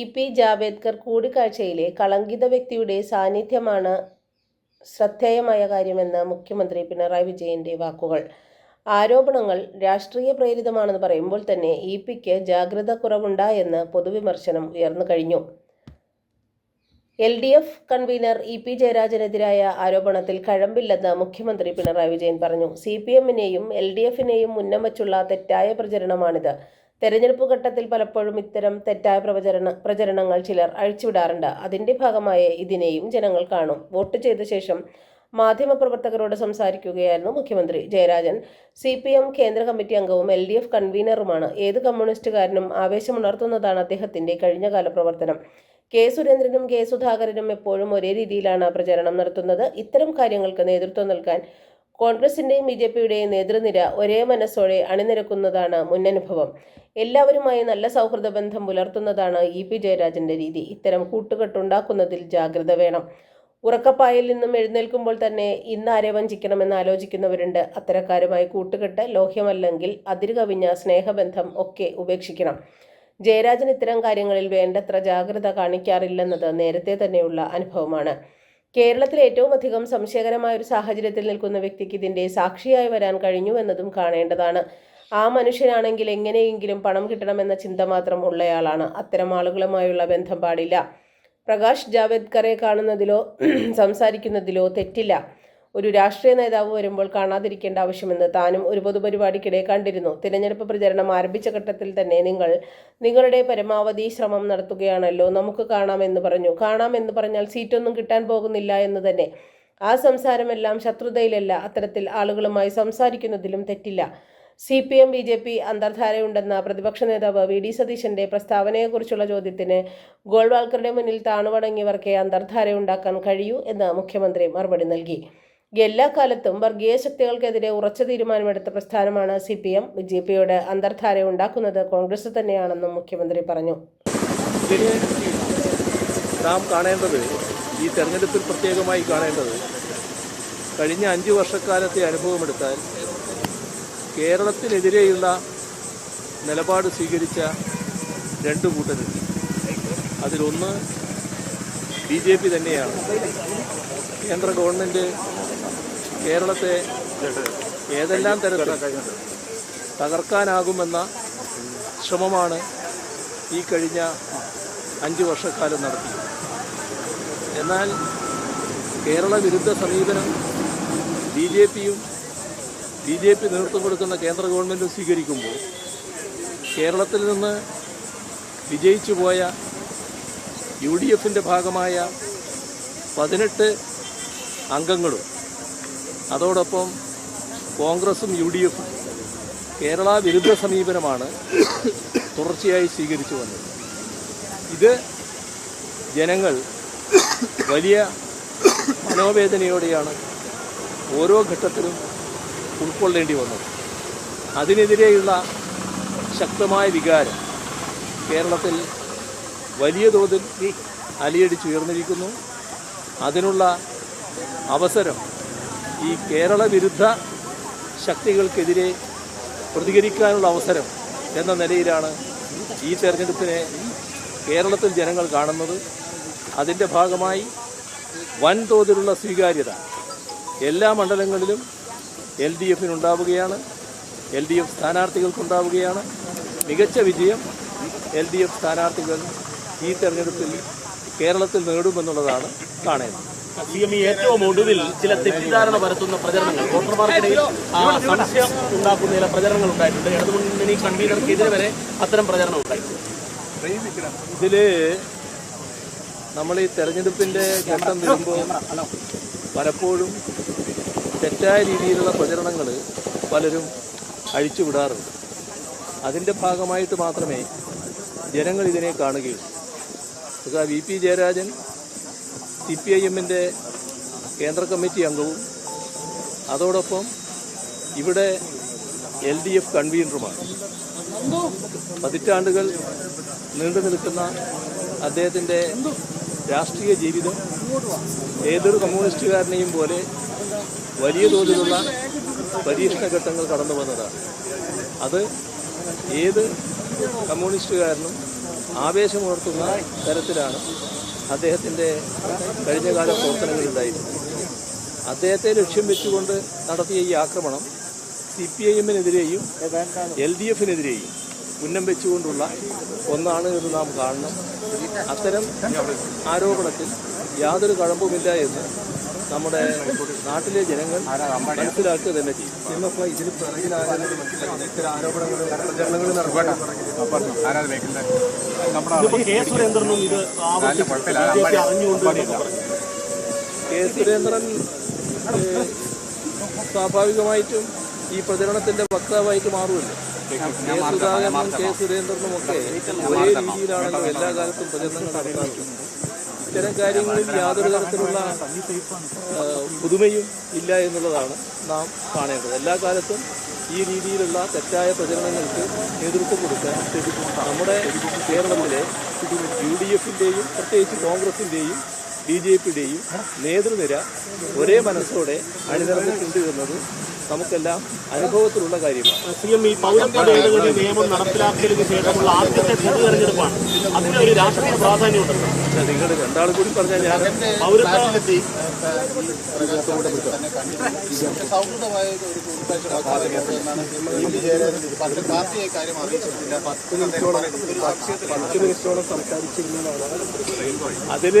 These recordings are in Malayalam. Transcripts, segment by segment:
ഇ പി ജാവേദ്കർ കൂടിക്കാഴ്ചയിലെ കളങ്കിത വ്യക്തിയുടെ സാന്നിധ്യമാണ് ശ്രദ്ധേയമായ കാര്യമെന്ന് മുഖ്യമന്ത്രി പിണറായി വിജയന്റെ വാക്കുകൾ. ആരോപണങ്ങൾ രാഷ്ട്രീയ പ്രേരിതമാണെന്ന് പറയുമ്പോൾ തന്നെ ഇ പിക്ക് ജാഗ്രത കുറവുണ്ടായെന്ന് പൊതുവിമർശനം ഉയർന്നു കഴിഞ്ഞു. L D F convener E P ജയരാജനെതിരായ ആരോപണത്തിൽ കഴമ്പില്ലെന്ന് മുഖ്യമന്ത്രി പിണറായി വിജയൻ പറഞ്ഞു. സി പി എമ്മിനെയും എൽ ഡി എഫിനെയും മുന്നം വച്ചുള്ള തെറ്റായ പ്രചരണമാണിത്. തെരഞ്ഞെടുപ്പ് ഘട്ടത്തിൽ പലപ്പോഴും ഇത്തരം തെറ്റായ പ്രവചരണ പ്രചരണങ്ങൾ ചിലർ അഴിച്ചുവിടാറുണ്ട്. അതിന്റെ ഭാഗമായി ഇതിനെയും ജനങ്ങൾ കാണും. വോട്ട് ചെയ്ത ശേഷം മാധ്യമപ്രവർത്തകരോട് സംസാരിക്കുകയായിരുന്നു മുഖ്യമന്ത്രി ജയരാജൻ. സി പി എം കേന്ദ്ര കമ്മിറ്റി അംഗവും എൽ ഡി എഫ് കൺവീനറുമാണ്. ഏത് കമ്മ്യൂണിസ്റ്റുകാരനും ആവേശമുണർത്തുന്നതാണ് അദ്ദേഹത്തിന്റെ കഴിഞ്ഞകാല പ്രവർത്തനം. കെ സുരേന്ദ്രനും കെ സുധാകരനും എപ്പോഴും ഒരേ രീതിയിലാണ് പ്രചരണം നടത്തുന്നത്. ഇത്തരം കാര്യങ്ങൾക്ക് നേതൃത്വം നൽകാൻ കോൺഗ്രസിന്റെയും ബി ജെ പിയുടെയും നേതൃനിര ഒരേ മനസ്സോടെ അണിനിരക്കുന്നതാണ് മുന്നനുഭവം. എല്ലാവരുമായി നല്ല സൗഹൃദ ബന്ധം പുലർത്തുന്നതാണ് ഇ പി ജയരാജന്റെ രീതി. ഇത്തരം കൂട്ടുകെട്ടുണ്ടാക്കുന്നതിൽ ജാഗ്രത വേണം. ഉറക്കപ്പായിൽ നിന്നും എഴുന്നേൽക്കുമ്പോൾ തന്നെ ഇന്ന് ആരെ വഞ്ചിക്കണമെന്ന് ആലോചിക്കുന്നവരുണ്ട്. അത്തരക്കാരുമായി കൂട്ടുകെട്ട് ലോഹ്യമല്ലെങ്കിൽ അതിരുകവിഞ്ഞ സ്നേഹബന്ധം ഒക്കെ ഉപേക്ഷിക്കണം. ജയരാജൻ ഇത്തരം കാര്യങ്ങളിൽ വേണ്ടത്ര ജാഗ്രത കാണിക്കാറില്ലെന്നത് നേരത്തെ തന്നെയുള്ള അനുഭവമാണ്. കേരളത്തിൽ ഏറ്റവും അധികം സംശയകരമായ ഒരു സാഹചര്യത്തിൽ നിൽക്കുന്ന വ്യക്തിക്ക് ഇതിന്റെ സാക്ഷിയായി വരാൻ കഴിഞ്ഞു എന്നതും കാണേണ്ടതാണ്. ആ മനുഷ്യനാണെങ്കിൽ എങ്ങനെയെങ്കിലും പണം കിട്ടണമെന്ന ചിന്ത മാത്രം ഉള്ളയാളാണ്. അത്തരം ആളുകളുമായുള്ള ബന്ധം പാടില്ല. പ്രകാശ് ജാവേദ്കറെ കാണുന്നതിലോ സംസാരിക്കുന്നതിലോ തെറ്റില്ല. ഒരു രാഷ്ട്രീയ നേതാവ് വരുമ്പോൾ കാണാതിരിക്കേണ്ട ആവശ്യമെന്ന് താനും ഒരു പൊതുപരിപാടിക്കിടെ കണ്ടിരുന്നു. തിരഞ്ഞെടുപ്പ് പ്രചരണം ആരംഭിച്ച ഘട്ടത്തിൽ തന്നെ നിങ്ങൾ നിങ്ങളുടെ പരമാവധി ശ്രമം നടത്തുകയാണല്ലോ നമുക്ക് കാണാമെന്ന് പറഞ്ഞു. കാണാമെന്ന് പറഞ്ഞാൽ സീറ്റൊന്നും കിട്ടാൻ പോകുന്നില്ല എന്ന് തന്നെ. ആ സംസാരമെല്ലാം ശത്രുതയിലല്ല അത്തരത്തിൽ ആളുകളുമായി സംസാരിക്കുന്നതിലും തെറ്റില്ല. C P M B J P അന്തർധാരയുണ്ടെന്ന പ്രതിപക്ഷ നേതാവ് വി ഡി സതീശന്റെ പ്രസ്താവനയെക്കുറിച്ചുള്ള ചോദ്യത്തിന് ഗോൾവാൾക്കറുടെ മുന്നിൽ താണുവണങ്ങിയവർക്കേ അന്തർധാരയുണ്ടാക്കാൻ കഴിയൂ എന്ന് മുഖ്യമന്ത്രി മറുപടി നൽകി. എല്ലാ കാലത്തും വർഗീയ ശക്തികൾക്കെതിരെ ഉറച്ച തീരുമാനമെടുത്ത പ്രസ്ഥാനമാണ് C P M. B J പിയുടെ അന്തർധാര ഉണ്ടാക്കുന്നത് കോൺഗ്രസ് തന്നെയാണെന്നും മുഖ്യമന്ത്രി പറഞ്ഞു. നാം കാണേണ്ടത് ഈ തെരഞ്ഞെടുപ്പിൽ പ്രത്യേകമായി കാണേണ്ടത് കഴിഞ്ഞ അഞ്ച് വർഷക്കാലത്തെ അനുഭവമെടുത്താൽ കേരളത്തിനെതിരെയുള്ള നിലപാട് സ്വീകരിച്ച രണ്ട് കൂട്ടരുണ്ട്. അതിലൊന്ന് ബി ജെ പി തന്നെയാണ്. കേന്ദ്ര ഗവൺമെന്റ് കേരളത്തെ ഏതെല്ലാം തരത്തിൽ തകർക്കാനാകുമെന്ന ശ്രമമാണ് ഈ കഴിഞ്ഞ അഞ്ച് വർഷക്കാലം നടത്തിയത്. എന്നാൽ കേരള വിരുദ്ധ സമീപനം ബി ജെ പിയും ബി ജെ പി നേതൃത്വം കൊടുക്കുന്ന കേന്ദ്ര ഗവൺമെന്റും സ്വീകരിക്കുമ്പോൾ കേരളത്തിൽ നിന്ന് വിജയിച്ചു പോയ യു ഡി എഫിന്റെ ഭാഗമായ പതിനെട്ട് അംഗങ്ങളും അതോടൊപ്പം കോൺഗ്രസും യു ഡി എഫും കേരള വിരുദ്ധ സമീപനമാണ് തുടർച്ചയായി സ്വീകരിച്ചു വന്നത്. ഇത് ജനങ്ങൾ വലിയ മനോവേദനയോടെയാണ് ഓരോ ഘട്ടത്തിലും ഉൾക്കൊള്ളേണ്ടി വന്നത്. അതിനെതിരെയുള്ള ശക്തമായ വികാരം കേരളത്തിൽ വലിയ തോതിൽ അലിയടിച്ചുയർന്നിരിക്കുന്നു അതിനുള്ള അവസരം ഈ കേരള വിരുദ്ധ ശക്തികൾക്കെതിരെ പ്രതികരിക്കാനുള്ള അവസരം എന്ന നിലയിലാണ് ഈ തെരഞ്ഞെടുപ്പിനെ കേരളത്തിൽ ജനങ്ങൾ കാണുന്നത്. അതിന്റെ ഭാഗമായി വൻതോതിലുള്ള സ്വീകാര്യത എല്ലാ മണ്ഡലങ്ങളിലും എൽ ഡി എഫിനുണ്ടാവുകയാണ്. എൽ ഡി എഫ് സ്ഥാനാർത്ഥികൾക്കുണ്ടാവുകയാണ്. മികച്ച വിജയം എൽ ഡി എഫ് സ്ഥാനാർത്ഥികൾ ഈ തെരഞ്ഞെടുപ്പിൽ കേരളത്തിൽ നേടുമെന്നുള്ളതാണ് കാണേണ്ടത്. സി എം ഏറ്റവും ഒടുവിൽ ചില തെറ്റിദ്ധാരണ പരത്തുന്ന പ്രചരണങ്ങൾ വോട്ടർമാർക്കിടയിൽ സംശയം ഉണ്ടാക്കുന്ന ചില പ്രചരണങ്ങൾ ഉണ്ടായിട്ടുണ്ട്. ഇടതുമുന്നണി കൺവീനർക്കെതിരെ വരെ അത്തരം പ്രചരണം ഉണ്ടായിട്ടുണ്ട്. ഇതിൽ നമ്മൾ ഈ തെരഞ്ഞെടുപ്പിന്റെ ഘട്ടം വരുമ്പോൾ പലപ്പോഴും തെറ്റായ രീതിയിലുള്ള പ്രചരണങ്ങൾ പലരും അഴിച്ചുവിടാറുണ്ട്. അതിന്റെ ഭാഗമായിട്ട് മാത്രമേ ജനങ്ങൾ ഇതിനെ കാണുകയുള്ളൂ. V P Jayarajan C P I എമ്മിന്റെ കേന്ദ്ര കമ്മിറ്റി അംഗവും അതോടൊപ്പം ഇവിടെ എൽ ഡി എഫ് കൺവീനറുമാണ്. പതിറ്റാണ്ടുകൾ നീണ്ടു നിൽക്കുന്ന അദ്ദേഹത്തിന്റെ രാഷ്ട്രീയ ജീവിതം ഏതൊരു കമ്മ്യൂണിസ്റ്റുകാരനെയും പോലെ വലിയ തോതിലുള്ള പരീക്ഷണ ഘട്ടങ്ങൾ കടന്നു വന്നതാണ്. അത് ഏത് കമ്മ്യൂണിസ്റ്റുകാരനും ആവേശമുണർത്തുന്ന തരത്തിലാണ് അദ്ദേഹത്തിന്റെ കഴിഞ്ഞകാല പ്രവർത്തനങ്ങളുണ്ടായിരുന്നത് അദ്ദേഹത്തെ ലക്ഷ്യം വെച്ചുകൊണ്ട് നടത്തിയ ഈ ആക്രമണം സി പി ഐ എമ്മിനെതിരെയും എൽ ഡി എഫിനെതിരെയും ഉന്നം വെച്ചുകൊണ്ടുള്ള ഒന്നാണ് എന്ന് നാം കാണണം. അത്തരം ആരോപണത്തിൽ യാതൊരു കഴമ്പുമില്ല എന്ന് നമ്മുടെ നാട്ടിലെ ജനങ്ങൾ മനസ്സിലാക്കുക തന്നെ ചെയ്യും. ഇതിന് ആരോപണങ്ങൾ പ്രചരണങ്ങൾ കെ സുരേന്ദ്രനും ഇത് അറിഞ്ഞുകൊണ്ട് കെ സുരേന്ദ്രൻ സ്വാഭാവികമായിട്ടും ഈ പ്രചരണത്തിന്റെ വക്താവായിട്ട് മാറുമല്ലോ. കെ സുധാകരനും കെ സുരേന്ദ്രനും ഒക്കെ ഒരേ രീതിയിലാണല്ലോ എല്ലാ കാലത്തും പ്രചരണങ്ങൾ നടത്താറുള്ളത് ഇത്തരം കാര്യങ്ങളിൽ യാതൊരു തരത്തിലുള്ള പുതുമയും ഇല്ല എന്നുള്ളതാണ് നാം കാണേണ്ടത്. എല്ലാ കാലത്തും ഈ രീതിയിലുള്ള തെറ്റായ പ്രചരണങ്ങൾക്ക് നേതൃത്വം കൊടുക്കാൻ നമ്മുടെ കേരളത്തിലെ യു ഡി എഫിന്റെയും പ്രത്യേകിച്ച് കോൺഗ്രസിന്റെയും ബി ജെ പിയുടെയും നേതൃനിര ഒരേ മനസ്സോടെ അണിനിരന്നിട്ടുണ്ട് എന്നത് നമുക്കെല്ലാം അനുഭവത്തിലുള്ള കാര്യമാണ്. സി എം ഈ പൗരത്വ ഭേദഗതി നിയമം നടപ്പിലാക്കിയതിനു ശേഷമുള്ള ആദ്യത്തെ അതിന് ഒരു രാഷ്ട്രീയ പ്രാധാന്യമുണ്ടല്ലോ നിങ്ങൾ രണ്ടാളും കൂടി പറഞ്ഞാൽ ഞാൻ പൗരത്വ സൗഹൃദമായ ഒരു കൂടിക്കാഴ്ച. പാർട്ടിയെ കാര്യം അറിയിച്ചിട്ടില്ല പത്ത് മിനിറ്റോളം സംസാരിച്ചിരുന്നതാണ്. അതിൽ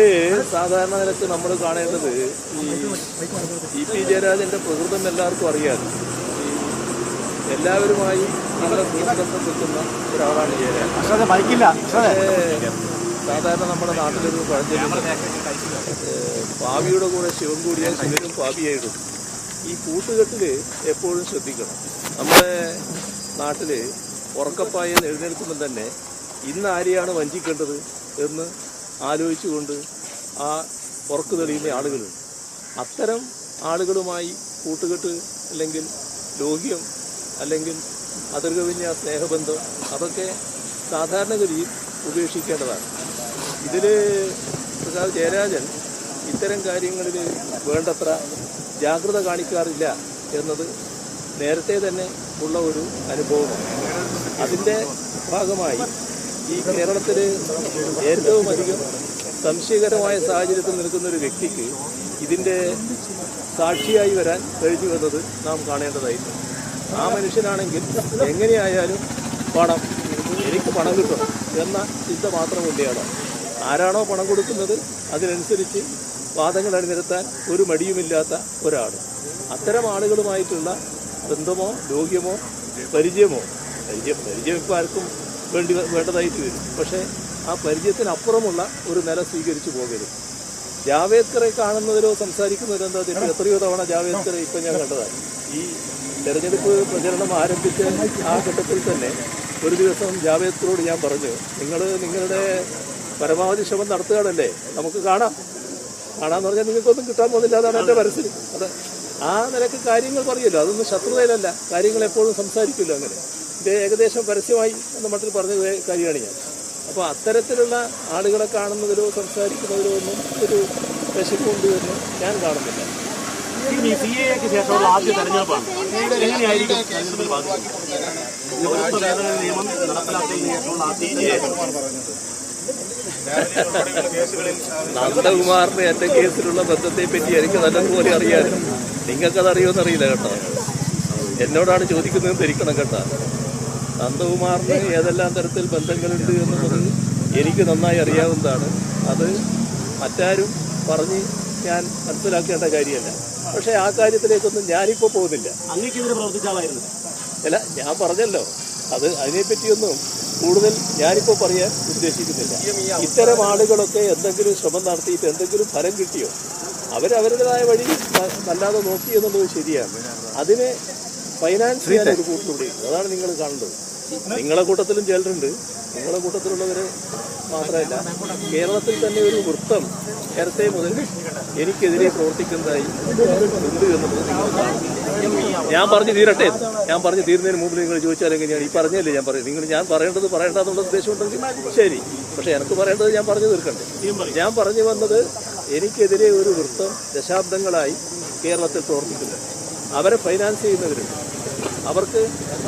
സാധാരണ നിലയ്ക്ക് നമ്മൾ കാണേണ്ടത് ഈ ഇ പി ജയരാജന്റെ പ്രകൃതം എല്ലാവർക്കും അറിയാം. ഈ എല്ലാവരുമായി നമ്മുടെ കൂട്ടുബന്ധം വെക്കുന്ന ഒരാളാണ് ജയരാജൻ. സാധാരണ നമ്മുടെ നാട്ടിലൊരു പഴഞ്ചൊല്ലുണ്ട്. ഭാവിയുടെ പാവിയുടെ കൂടെ ശിവൻ കൂടിയാൽ ശിവനും പാവിയായിടും ഈ കൂട്ടുകെട്ടിൽ എപ്പോഴും ശ്രദ്ധിക്കണം. നമ്മുടെ നാട്ടിൽ ഉറക്കപ്പായ എഴുന്നേൽക്കുമ്പോൾ തന്നെ ഇന്ന് ആരെയാണ് വഞ്ചിക്കേണ്ടത് എന്ന് ആലോചിച്ചുകൊണ്ട് ആ ഉറക്കു തെളിയുന്ന ആളുകളുണ്ട് അത്തരം ആളുകളുമായി കൂട്ടുകെട്ട് അല്ലെങ്കിൽ ലോഹ്യം അല്ലെങ്കിൽ അതിർകവിഞ്ഞ സ്നേഹബന്ധം അതൊക്കെ സാധാരണഗതിയിൽ ഉപേക്ഷിക്കേണ്ടതാണ്. ഇതിൽ പ്രസാദ് ജയരാജൻ ഇത്തരം കാര്യങ്ങളിൽ വേണ്ടത്ര ജാഗ്രത കാണിക്കാറില്ല എന്നത് നേരത്തെ തന്നെ ഉള്ള ഒരു അനുഭവമാണ്. അതിന്റെ ഭാഗമായി ഈ കേരളത്തിൽ ഏറ്റവും അധികം സംശയകരമായ സാഹചര്യത്തിൽ നിൽക്കുന്ന ഒരു വ്യക്തിക്ക് ഇതിന്റെ സാക്ഷിയായി വരാൻ കഴിഞ്ഞു എന്നത് നാം കാണേണ്ടതായിരുന്നു. ആ മനുഷ്യനാണെങ്കിൽ എങ്ങനെയായാലും പണം എനിക്ക് പണം കിട്ടണം എന്ന ചിന്ത മാത്രം മാത്രമുള്ളയാളാണ് ആരാണോ പണം കൊടുക്കുന്നത് അതിനനുസരിച്ച് വാദങ്ങൾ അണിനിരത്താൻ ഒരു മടിയുമില്ലാത്ത ഒരാൾ. അത്തരം ആളുകളുമായിട്ടുള്ള ബന്ധമോ ലോക്യമോ പരിചയമോ പരിചയം പരിചയം ഇപ്പോൾ ആർക്കും വേണ്ടി വേണ്ടതായിട്ട് വരും. പക്ഷേ ആ പരിചയത്തിനപ്പുറമുള്ള ഒരു നില സ്വീകരിച്ചു പോകരുത്. ജാവേദ്കറെ കാണുന്നതിലോ സംസാരിക്കുന്നതിലോ എന്താ തെറ്റ്? എത്രയോ തവണ ജാവേദ്കറെ ഇപ്പം ഞാൻ കണ്ടതാണ്. ഈ തെരഞ്ഞെടുപ്പ് പ്രചരണം ആരംഭിച്ച ആ ഘട്ടത്തിൽ തന്നെ ഒരു ദിവസം ജാവേദ്കറോട് ഞാൻ പറഞ്ഞു നിങ്ങൾ നിങ്ങളുടെ പരമാവധി ശ്രമം നടത്തുകയാണല്ലേ? നമുക്ക് കാണാം. കാണാന്ന് പറഞ്ഞാൽ നിങ്ങൾക്കൊന്നും കിട്ടാൻ പോകുന്നില്ല അതാണ് എന്റെ മനസ്സിൽ. അത് ആ നിലയ്ക്ക് കാര്യങ്ങൾ പറയുമല്ലോ അതൊന്നും ശത്രുതയിലല്ല. കാര്യങ്ങൾ എപ്പോഴും സംസാരിക്കുമല്ലോ അങ്ങനെ. ഇത് ഏകദേശം പരസ്യമായി എന്ന മട്ടിൽ പറഞ്ഞ കാര്യമാണ് ഞാൻ. അപ്പോൾ അത്തരത്തിലുള്ള ആളുകളെ കാണുന്നതിലോ സംസാരിക്കുന്നതിലോ ഒന്നും ഒരു വിശപ്പുണ്ട് എന്ന് ഞാൻ കാണുന്നില്ല. ശേഷമുള്ള ആദ്യ തെരഞ്ഞെടുപ്പാണ്. എങ്ങനെയായിരിക്കും നിയമം നടപ്പിലാക്കിയതിനു ശേഷമുള്ള ആദ്യ നന്ദകുമാറിന്റെ എന്റെ കേസിലുള്ള ബന്ധത്തെ പറ്റി എനിക്ക് നല്ലതുപോലെ അറിയാനും നിങ്ങൾക്കത് അറിയുമെന്ന് അറിയില്ല കേട്ടോ. എന്നോടാണ് ചോദിക്കുന്നത് ധരിക്കണം കേട്ടോ. നന്ദകുമാറിന് ഏതെല്ലാം തരത്തിൽ ബന്ധങ്ങളുണ്ട് എന്നുള്ളത് എനിക്ക് നന്നായി അറിയാവുന്നതാണ്. അത് മറ്റാരും പറഞ്ഞ് ഞാൻ മനസ്സിലാക്കേണ്ട കാര്യമല്ല. പക്ഷേ ആ കാര്യത്തിലേക്കൊന്നും ഞാനിപ്പോൾ പോകുന്നില്ല. അങ്ങേക്കെതിരെ പ്രവർത്തിച്ച ആളായിരുന്നു. അല്ല ഞാൻ പറഞ്ഞല്ലോ. അത് അതിനെപ്പറ്റിയൊന്നും കൂടുതൽ ഞാനിപ്പോൾ പറയാൻ ഉദ്ദേശിക്കുന്നില്ല. ഇത്തരം ആളുകളൊക്കെ എന്തെങ്കിലും ശ്രമം നടത്തിയിട്ട് എന്തെങ്കിലും ഫലം കിട്ടിയോ? അവരവരുടേതായ വഴി വല്ലാതെ നോക്കി എന്നുള്ളത് ശരിയാണ്. അതിന് ഫൈനാൻസ് ചെയ്യാൻ ഒരു കൂട്ടുകൂടി. അതാണ് നിങ്ങൾ കാണേണ്ടത് നിങ്ങളെ കൂട്ടത്തിലും ചിലരുണ്ട്. നിങ്ങളെ കൂട്ടത്തിലുള്ളവര് മാത്രമല്ല കേരളത്തിൽ തന്നെ ഒരു വൃത്തം നേരത്തെ മുതൽ എനിക്കെതിരെ പ്രവർത്തിക്കുന്നതായി ഉണ്ട് എന്നുള്ളത് നിങ്ങൾ ഞാൻ പറഞ്ഞു തീരട്ടെ. ഞാൻ പറഞ്ഞു തീരുന്നതിന് മുമ്പ് നിങ്ങൾ ചോദിച്ചാൽ എങ്ങനെയാണ് ഈ പറഞ്ഞല്ലേ ഞാൻ പറയും. നിങ്ങൾ ഞാൻ പറയേണ്ടത് പറയേണ്ടതെന്നുള്ള ഉദ്ദേശമുണ്ടെങ്കിൽ ശരി. പക്ഷെ എനിക്ക് പറയേണ്ടത് ഞാൻ പറഞ്ഞു തീർക്കണ്ടേ ഞാൻ പറഞ്ഞു വന്നത് എനിക്കെതിരെ ഒരു വൃത്തം ദശാബ്ദങ്ങളായി കേരളത്തിൽ പ്രവർത്തിക്കുന്നത് അവരെ ഫൈനാൻസ് ചെയ്യുന്നവരുണ്ട്. അവർക്ക്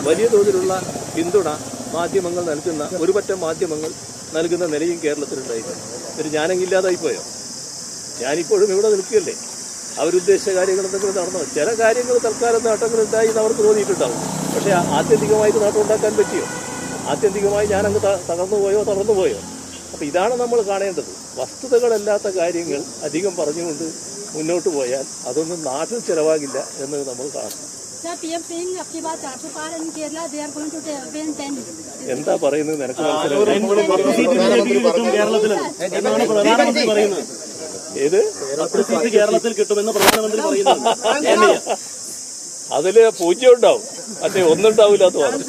വലിയ തോതിലുള്ള പിന്തുണ മാധ്യമങ്ങൾ നൽകുന്ന ഒരുപറ്റം മാധ്യമങ്ങൾ നൽകുന്ന നിലയും കേരളത്തിലുണ്ടായിരുന്നു ഒരു ഞാനെങ്കില്ലാതായി പോയോ? ഞാനിപ്പോഴും ഇവിടെ നിൽക്കുകയല്ലേ? അവരുദ്ദേശിച്ച കാര്യങ്ങൾ എന്തെങ്കിലും നടന്നോ? ചില കാര്യങ്ങൾ തൽക്കാലം നേട്ടങ്ങൾ ഉണ്ടായി എന്ന് അവർക്ക് തോന്നിയിട്ടുണ്ടാവും. പക്ഷേ ആത്യന്തികമായിട്ട് നേട്ടം ഉണ്ടാക്കാൻ പറ്റിയോ? ആത്യന്തികമായി ഞാനങ്ങ് തകർന്നു പോയോ? തകർന്നു പോയോ? അപ്പോൾ ഇതാണ് നമ്മൾ കാണേണ്ടത്. വസ്തുതകളല്ലാത്ത കാര്യങ്ങൾ അധികം പറഞ്ഞുകൊണ്ട് മുന്നോട്ട് പോയാൽ അതൊന്നും നാട്ടിൽ ചിലവാകില്ല എന്ന് നമ്മൾ കാണണം. Sir, PM saying आपकी बात चार सौ पार in Kerala, they are going to win ten. എന്താ പറയുന്നത് നിനക്ക് മനസ്സിലായി പത്ത് സീറ്റ് ബി ജെ പിക്ക് കിട്ടും കേരളത്തിൽ എന്നാണ് പ്രധാനമന്ത്രി പറയുന്നത് ഏത് പത്ത് സീറ്റ് കേരളത്തിൽ കിട്ടുമെന്ന് പ്രധാനമന്ത്രി പറയുന്നത് എന്നെയാ. അതില് പൂജ്യം ഉണ്ടാവും മറ്റേ ഒന്നുണ്ടാവില്ല എന്ന് പറഞ്ഞു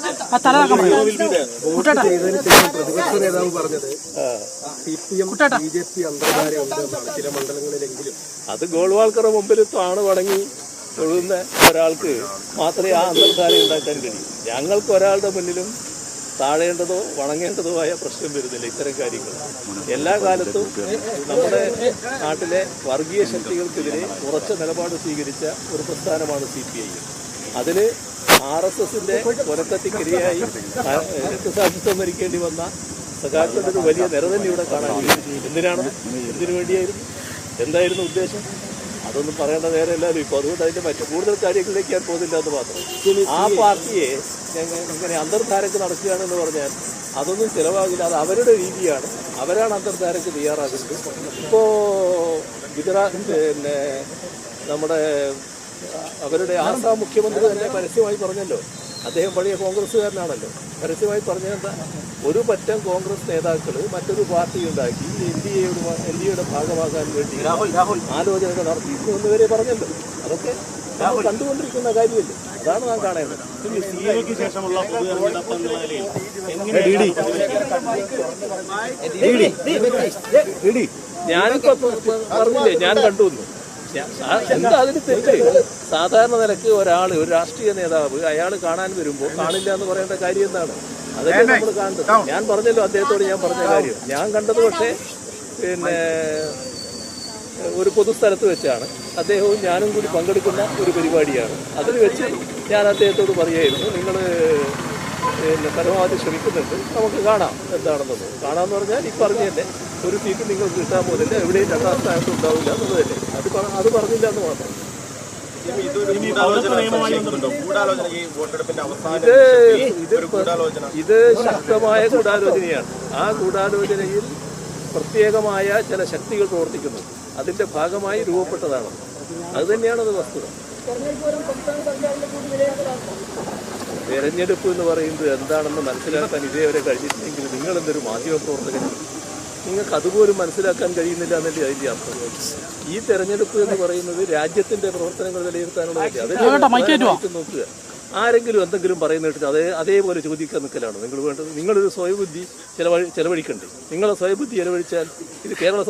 ചെയ്തതിന് ശേഷം പ്രതിപക്ഷ നേതാവ് പറഞ്ഞത് C P M B J P അന്തർധാര ഉണ്ടെന്നാണ് ചില മണ്ഡലങ്ങളിലെങ്കിലും അത് ഗോൾവാൾക്കറുടെ മുമ്പിൽ താണ് വണങ്ങി തൊഴുന്ന ഒരാൾക്ക് മാത്രമേ ആ അന്തർധാര ഉണ്ടാക്കാൻ കഴിയൂ. ഞങ്ങൾക്ക് ഒരാളുടെ മുന്നിലും താഴേണ്ടതോ വണങ്ങേണ്ടതോ ആയ പ്രശ്നം വരുന്നില്ല ഇത്തരം കാര്യങ്ങൾ. എല്ലാ കാലത്തും നമ്മുടെ നാട്ടിലെ വർഗീയ ശക്തികൾക്കെതിരെ ഉറച്ച നിലപാട് സ്വീകരിച്ച ഒരു പ്രസ്ഥാനമാണ് സി പി ഐ അതിൽ ആർ എസ് എസിന്റെ കൊലക്കത്തിക്കിരയായി രക്തസാക്ഷിത്വം വരിക്കേണ്ടി വന്ന സഖാക്കളുടെ ഒരു വലിയ നിര തന്നെ ഇവിടെ കാണാൻ എന്തിനാണ്? എന്തിനു വേണ്ടിയായിരുന്നു? എന്തായിരുന്നു ഉദ്ദേശം? അതൊന്നും പറയേണ്ട നേരമല്ലല്ലോ. ഇപ്പോൾ അതുകൊണ്ട് അതിന്റെ മറ്റു കൂടുതൽ കാര്യങ്ങളിലേക്ക് ഞാൻ പോകുന്നില്ല എന്ന് മാത്രം. ആ പാർട്ടിയെ ഇങ്ങനെ അന്തർധാരക്ക് നടക്കുകയാണെന്ന് പറഞ്ഞാൽ അതൊന്നും ചിലവാകില്ല. അത് അവരുടെ രീതിയാണ്. അവരാണ് അന്തർധാരക്ക് തയ്യാറാകുന്നത്. ഇപ്പോൾ ഗുജറാത്ത് പിന്നെ നമ്മുടെ അവരുടെ ആസാം മുഖ്യമന്ത്രി തന്നെ പരസ്യമായി പറഞ്ഞല്ലോ. അദ്ദേഹം പഴയ കോൺഗ്രസ്സുകാരനാണല്ലോ. പരസ്യമായി പറഞ്ഞതെന്താ? ഒരു പറ്റം കോൺഗ്രസ് നേതാക്കൾ മറ്റൊരു പാർട്ടി ഉണ്ടാക്കി എൻ ഡി എയുടെ എൻ ഡി എയുടെ ഭാഗമാകാൻ വേണ്ടി ആലോചനകൾ നടത്തിയിരുന്നു എന്ന് വരെ പറഞ്ഞല്ലോ. അതൊക്കെ നമ്മൾ കണ്ടുകൊണ്ടിരിക്കുന്ന കാര്യമല്ലേ? അതാണ് നാം കാണേണ്ടത് ഞാനിപ്പോ പറഞ്ഞില്ലേ ഞാൻ കണ്ടു എന്താ അതിന് തെറ്റ്? സാധാരണ നിലയ്ക്ക് ഒരാൾ ഒരു രാഷ്ട്രീയ നേതാവ് അയാൾ കാണാൻ വരുമ്പോൾ കാണില്ല എന്ന് പറയേണ്ട കാര്യം എന്താണ്? അതൊക്കെ നമ്മൾ കാണുന്നത്. ഞാൻ പറഞ്ഞല്ലോ അദ്ദേഹത്തോട് ഞാൻ പറഞ്ഞ കാര്യം. ഞാൻ കണ്ടത് പക്ഷേ പിന്നെ ഒരു പൊതുസ്ഥലത്ത് വെച്ചാണ്. അദ്ദേഹവും ഞാനും കൂടി പങ്കെടുക്കുന്ന ഒരു പരിപാടിയാണ്. അതിൽ വെച്ച് ഞാൻ അദ്ദേഹത്തോട് പറയുമായിരുന്നു നിങ്ങൾ പിന്നെ പരമാവധി ശ്രമിക്കുന്നുണ്ട്. നമുക്ക് കാണാം എന്താണെന്നത് കാണാമെന്ന് പറഞ്ഞാൽ ഈ പറഞ്ഞ തന്നെ ഒരു സീറ്റ് നിങ്ങൾക്ക് കിട്ടാൻ പോകുന്നില്ല. എവിടെയും രണ്ടാം സ്ഥാനത്ത് ഉണ്ടാവില്ല എന്നുള്ളതല്ലേ. അത് അത് പറഞ്ഞില്ല എന്ന് മാത്രം. ഇത് ശക്തമായ ഗൂഢാലോചനയാണ്. ആ ഗൂഢാലോചനയിൽ പ്രത്യേകമായ ചില ശക്തികൾ പ്രവർത്തിക്കുന്നു. അതിന്റെ ഭാഗമായി രൂപപ്പെട്ടതാണ്. അത് തന്നെയാണ് അത് വസ്തുത. തെരഞ്ഞെടുപ്പ് എന്ന് പറയുന്നത് എന്താണെന്ന് മനസ്സിലാക്കാൻ ഇതേവരെ കഴിഞ്ഞിട്ടില്ലെങ്കിൽ നിങ്ങൾ എന്തൊരു മാധ്യമ പ്രവർത്തകനാണ്? നിങ്ങൾക്ക് അതുപോലും മനസ്സിലാക്കാൻ കഴിയുന്നില്ല എന്നല്ലേ അതിന്റെ അർത്ഥം? ഈ തെരഞ്ഞെടുപ്പ് എന്ന് പറയുന്നത് രാജ്യത്തിന്റെ പ്രവർത്തനങ്ങൾ വിലയിരുത്താനുള്ള നോക്കുക. ആരെങ്കിലും എന്തെങ്കിലും പറയുന്ന കേട്ടിട്ട് അതേ അതേപോലെ ചോദിക്കാൻ നിൽക്കലാണ്. നിങ്ങൾ വേണ്ടത് നിങ്ങളൊരു സ്വയബുദ്ധി ചെലവഴി ചെലവഴിക്കണ്ടേ. നിങ്ങളെ സ്വയബുദ്ധി ചെലവഴിച്ചാൽ ഇത് കേരള